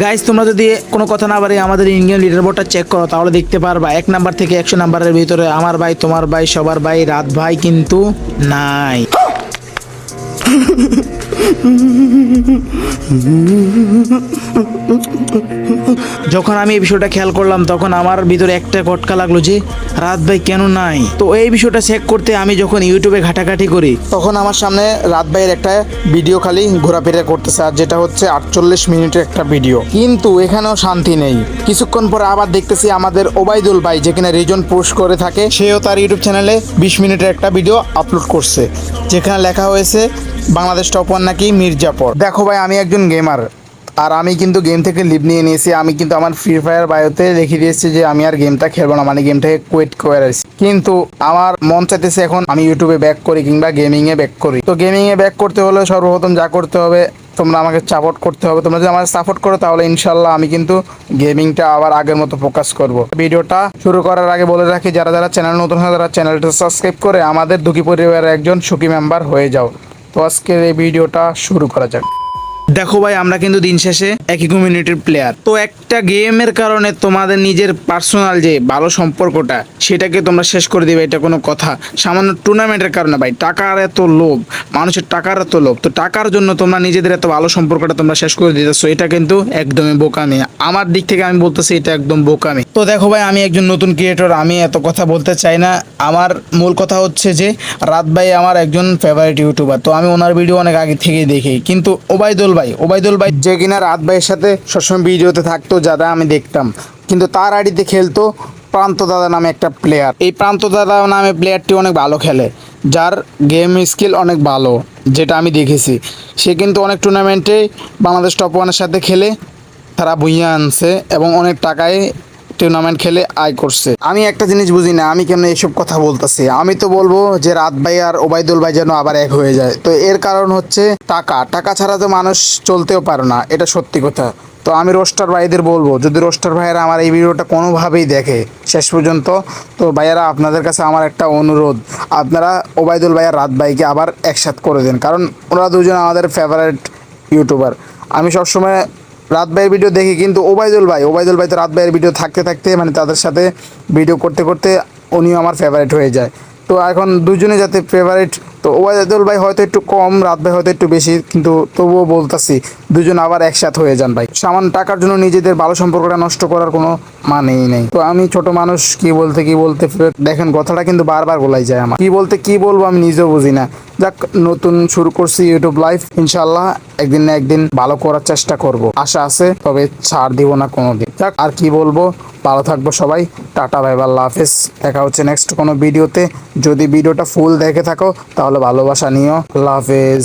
Guys তোমরা যদি কোনো কথা না পারি আমাদের ইন্ডিয়ান লিডার বোর্ডটা চেক করো, তাহলে দেখতে পারবা। এক নাম্বার থেকে একশো নাম্বারের ভিতরে আমার ভাই, তোমার ভাই, সবার ভাই, রাত ভাই কিন্তু নাই। যখন আমি এই বিষয়টা খেয়াল করলাম, তখন আমার ভিতরে একটা কটকা লাগল যে, রাত ভাই কেন নাই? তো এই বিষয়টা চেক করতে আমি যখন ইউটিউবে ঘাটাঘাটি করি, তখন আমার সামনে রাত ভাইয়ের একটা ভিডিও খালি ঘোরাফেরা করতেছে, আর যেটা হচ্ছে আটচল্লিশ মিনিটের একটা ভিডিও কিন্তু এখানেও শান্তি নেই। কিছুক্ষণ পরে আবার দেখতেছি আমাদের ওবায়দুল ভাই যেখানে রিজন পোস্ট করে থাকে, সেও তার ইউটিউব চ্যানেলে বিশ মিনিটের একটা ভিডিও আপলোড করছে, যেখানে লেখা হয়েছে, বাংলাদেশ টপ ওয়ান নাকি মির্জাপর। দেখো ভাই, আমি একজন গেমার আর আমি কিন্তু গেম থেকে লিভ নিয়ে নিয়েছি। আমি কিন্তু আমার ফ্রি ফায়ার বায়োতে লিখে দিয়েছি যে আমি আর গেমটা খেলব না। মানে গেমটাকে কোয়েট করে আছি কিন্তু আমার মন চাইতেছে এখন আমি ইউটিউবে ব্যাক করি কিংবা গেমিংয়ে ব্যাক করি। তো গেমিংয়ে ব্যাক করতে হলে সর্বপ্রথম যা করতে হবে, তোমরা আমাকে সাপোর্ট করতে হবে। তোমরা যদি আমাকে সাপোর্ট করো, তাহলে ইনশাল্লাহ আমি কিন্তু গেমিংটা আবার আগের মতো ফোকাস করব। ভিডিওটা শুরু করার আগে বলে রাখি, যারা যারা চ্যানেল নতুন হয়, তারা চ্যানেলটা সাবস্ক্রাইব করে আমাদের দুঃখী পরিবারের একজন সুখী মেম্বার হয়ে যাও। তো আজকের এই ভিডিওটা শুরু করা যাক। দেখো ভাই, আমরা কিন্তু দিন শেষে একই কমিউনিটির প্লেয়ার তো একটা গেমের কারণে তোমাদের নিজের পার্সোনাল যে ভালো সম্পর্কটা, সেটাকে তোমরা শেষ করে দিবে, এটা কোনো কথা। সামান্য টুর্নামেন্টের কারণে ভাই, টাকার এত লোভ, মানুষের টাকার এত লোভ। তো টাকার জন্য তোমরা নিজেদের এত ভালো সম্পর্কটা তোমরা শেষ করে দিতেছো, এটা কিন্তু একদমই বোকামি। আমার দিক থেকে আমি বলতেছি, এটা একদম বোকামি। তো দেখো ভাই, আমি একজন নতুন ক্রিয়েটর আমি এত কথা বলতে চাই না। আমার মূল কথা হচ্ছে যে, রাত ভাই আমার একজন ফেভারিট ইউটিউবার তো আমি ওনার ভিডিও অনেক আগে থেকেই দেখি। কিন্তু ওবায়দুল ভাই, ওবায়দুল ভাই যে কিনা রাত ভাইয়ের সাথে সবসময় ভিডিওতে থাকতো, যারা আমি দেখতাম। কিন্তু তার আড়িতে খেলতো প্রান্ত দাদা নামে একটা প্লেয়ার এই প্রান্ত দাদা নামে প্লেয়ারটি অনেক ভালো খেলে। যার গেম স্কিল অনেক ভালো, যেটা আমি দেখেছি। সে কিন্তু অনেক টুর্নামেন্টে বাংলাদেশ টপ ওয়ানের সাথে খেলে, তারা বুঝিয়ে আনছে এবং অনেক টাকায় টুর্নামেন্ট খেলে আয় করছে। আমি একটা জিনিস বুঝি না, আমি কেন এইসব কথা বলতেছি? আমি তো বলব যে রাত ভাই আর ওবায়দুল ভাই যেন আবার এক হয়ে যায়। তো এর কারণ হচ্ছে টাকা। টাকা ছাড়া তো মানুষ চলতেও পারে না, এটা সত্যি কথা। তো আমি রোস্টার ভাইদের বলব, যদি রোস্টার ভাইয়েরা আমার এই ভিডিওটা কোনোভাবেই দেখে শেষ পর্যন্ত, তো ভাইয়েরা আপনাদের কাছে আমার একটা অনুরোধ, আপনারা ওবায়দুল ভাই আর রাত ভাইকে আবার একসাথ করে দিন। কারণ ওরা দুজন আমাদের ফেভারিট ইউটিউবার আমি সবসময় রাত ভাইয়ের ভিডিও দেখি কিন্তু ওবায়দুল ভাই ওবায়দুল ভাই তো রাত ভাইয়ের ভিডিও থাকতে থাকতে মানে তাদের সাথে ভিডিও করতে করতে উনিও আমার ফেভারিট হয়ে যায়। তো এখন দুজনে যাতে ফেভারিট তো ওবায়দুল ভাই হয়তো একটু কম, রাত ভাই হয়তো একটু বেশি, কিন্তু তবুও বলতাছি দুজন আবার একসাথ হয়ে যান ভাই। সামান্য টাকার জন্য নিজেদের ভালো সম্পর্কটা নষ্ট করার কোনো মানেই নেই। তো আমি ছোট মানুষ, কি বলতে কি বলতে, দেখেন কথাটা কিন্তু বারবার বলাই যায় আমার। কি বলতে, কি বলব আমি নিজেও বুঝি না। যাক, নতুন শুরু করছি ইউটিউব লাইভ ইনশাল্লাহ একদিন না একদিন ভালো করার চেষ্টা করব। আশা আছে, তবে ছাড় দিব না কোনোদিন। যাক, আর কি বলব, ভালো থাকব সবাই। টাটা বাই আল্লাহ হাফেজ। দেখা হচ্ছে নেক্সট কোনো ভিডিওতে। যদি ভিডিওটা ফুল দেখে থাকো, তাহলে ভালোবাসা নিও। আল্লাহ হাফেজ।